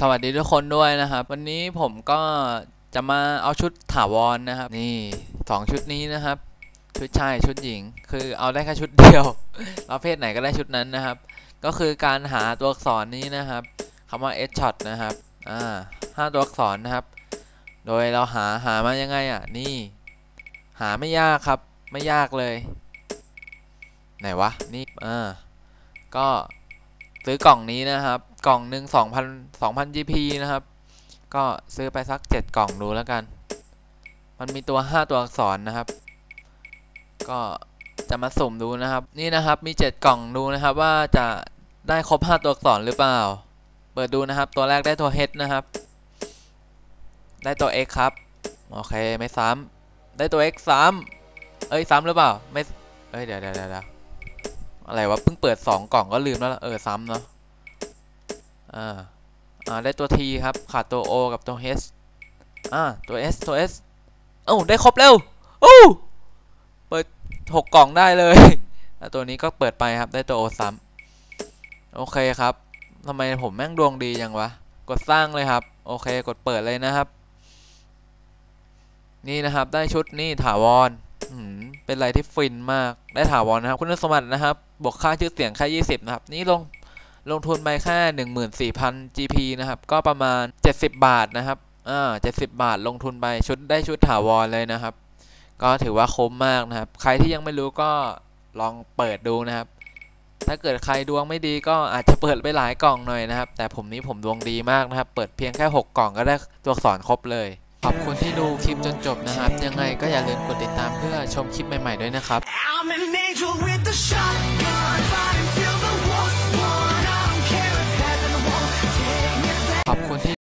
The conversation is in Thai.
สวัสดีทุกคนด้วยนะครับ วันนี้ผมก็จะมาเอาชุดถาวรนะครับ นี่สองชุดนี้นะครับ ชุดชายชุดหญิง คือเอาได้แค่ชุดเดียวเราเพศไหนก็ได้ชุดนั้นนะครับ ก็คือการหาตัวอักษรนี้นะครับคำว่า S shot นะครับอ่าห้าตัวอักษรนะครับ โดยเราหาหามายังไงอะนี่ หาไม่ยากครับ ไม่ยากเลย ไหนวะนี่อ่าก็ซื้อกล่องนี้นะครับ กล่องหนึ่งสองพันสองพัน GP นะครับ ก็ซื้อไปสักเจ็ดกล่องดูแล้วกัน มันมีตัวห้าตัวอักษรนะครับ ก็จะมาสุ่มดูนะครับ นี่นะครับมีเจ็ดกล่องดูนะครับ ว่าจะได้ครบห้าตัวอักษรหรือเปล่า เปิดดูนะครับ ตัวแรกได้ตัว H นะครับ ได้ตัว X ครับ โอเคไม่ซ้ำได้ตัว X ซ้ำเอ้ยซ้ำหรือเปล่า ไม่ เอ้ยเดี๋ยวเดี๋ยวเดี๋ยวอะไรวะเพิ่งเปิดสองกล่องก็ลืมแล้ว เออซ้ำเนาะ อ่าอ่าได้ตัว T ครับ ขาดตัว O กับตัว H อ่าตัว S ตัว S เอ้าได้ครบเร็วโอ้เปิดหกกล่องได้เลยตัวนี้ก็เปิดไปครับได้ตัว O ซ้ำโอเคครับทำไมผมแม่งดวงดียังวะ กดสร้างเลยครับ โอเคกดเปิดเลยนะครับ นี่นะครับได้ชุดนี่ถาวรเป็นอะไรที่ฟินมากได้ถาวรนะครับ คุณสมบัตินะครับ บวกค่าชื่อเสียงแค่ 20 นะครับ นี่ลง ลงทุนไปแค่ 14,000 GP นะครับ ก็ประมาณ 70 บาทนะครับอ่า70 บาทลงทุนไปชุดได้ชุดถาวรเลยนะครับ ก็ถือว่าคุ้มมากนะครับ ใครที่ยังไม่รู้ก็ลองเปิดดูนะครับ ถ้าเกิดใครดวงไม่ดีก็อาจจะเปิดไปหลายกล่องหน่อยนะครับ แต่ผมนี้ผมดวงดีมากนะครับ เปิดเพียงแค่ 6 กล่องก็ได้ตัวอักษรครบเลย ขอบคุณที่ดูคลิปจนจบนะครับ ยังไงก็อย่าลืมกดติดตามเพื่อชมคลิปใหม่ๆด้วยนะครับ